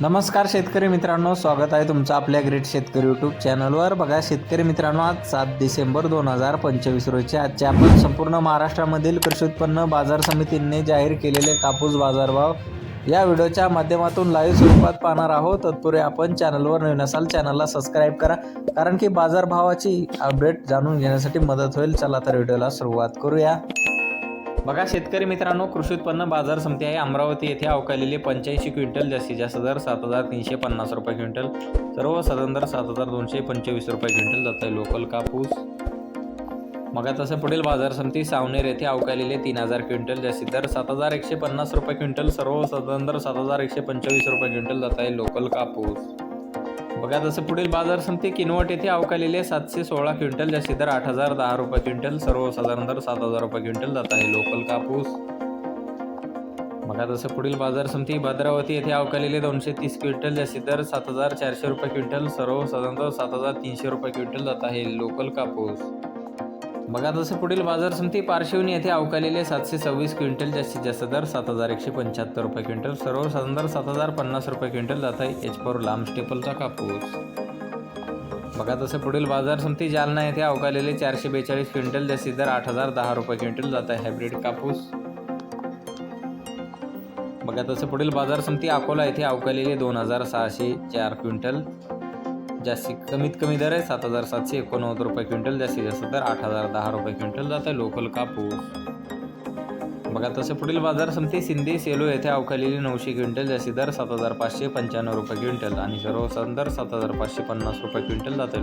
नमस्कार शेतकरी मित्रांनो स्वागत आहे तुमचं आपल्या ग्रेट शेतकरी यूट्यूब चॅनलवर. बघा शेतकरी मित्रांनो आज सात डिसेंबर दोन हजार पंचवीस रोजी आजच्या आपण संपूर्ण महाराष्ट्रामधील कृषी उत्पन्न बाजार समितीने जाहीर केलेले कापूस बाजारभाव या व्हिडिओच्या माध्यमातून लाईव्ह स्वरूपात पाहणार आहोत. तत्पूर्वी आपण चॅनलवर नवीन असाल चॅनलला सबस्क्राईब करा कारण की बाजारभावाची अपडेट जाणून घेण्यासाठी मदत होईल. चला तर व्हिडिओला सुरुवात करूया. बघा शेतकरी मित्रांनो कृषी उत्पन्न बाजार समिती आहे. अमरावती येथे अवकालेले पंच्याऐंशी क्विंटल जास्तीत जास्त दर सात हजार तीनशे पन्नास रुपये क्विंटल. सर्व साधारण दर सात हजार दोनशे पंचवीस रुपये क्विंटल जात आहे लोकल कापूस. मग तसं पुढील बाजार समिती सावनेर येथे अवकालेले तीन हजार क्विंटल जास्तीत दर सात हजार एकशे पन्नास रुपये क्विंटल. सर्व साधारण दर सात हजार एकशे पंचवीस रुपये क्विंटल जात आहे लोकल कापूस. बघा तसं पुढील बाजार समिती किनवट येथे अवकालेले सातशे सोळा क्विंटल जास्ती दर आठ हजार दहा रुपये क्विंटल सर्वसाधारण दर सात हजार रुपये क्विंटल जात आहे लोकल कापूस. बघा तसं पुढील बाजार समिती भद्रावती येथे अवकालेले दोनशे तीस क्विंटल जास्तीत दर सात हजार चारशे रुपये क्विंटल सर्वसाधारण दर सात हजार तीनशे रुपये क्विंटल जात आहे लोकल कापूस. बघा तसं पुढील बाजार समिती पार्श्वनी येथे अवकालेले सातशे सव्वीस क्विंटल जास्तीत जास्त दर सात हजार एकशे पंच्याहत्तर रुपये क्विंटल सर्वसाधारण दर सात हजार पन्नास रुपये क्विंटल जात आहे एच पर लांब स्टेपलचा कापूस. बघा तसं पुढील बाजार समिती जालना येथे अवकालेले चारशे बेचाळीस क्विंटल जास्तीत दर आठ हजार दहा रुपये क्विंटल जात आहे हायब्रिड कापूस. बघा तसं पुढील बाजार समिती अकोला येथे अवकालेले दोन हजार सहाशे चार क्विंटल. जास्तीत कमीत कमी दर आहे सात हजार सातशे एकोणनव्वद रुपये क्विंटल जास्तीत जास्त दर आठ हजार दहा रुपये क्विंटल जात आहे लोकल कापूस. बघा तसं पुढील बाजार समते सिंधी सेलो येथे अवकालेली नऊशे क्विंटल जास्तीत दर सात हजार पाचशे पंच्याण्णव रुपये क्विंटल आणि सर्वसाधारण दर सात हजार पाचशे पन्नास रुपये क्विंटल जात आहे.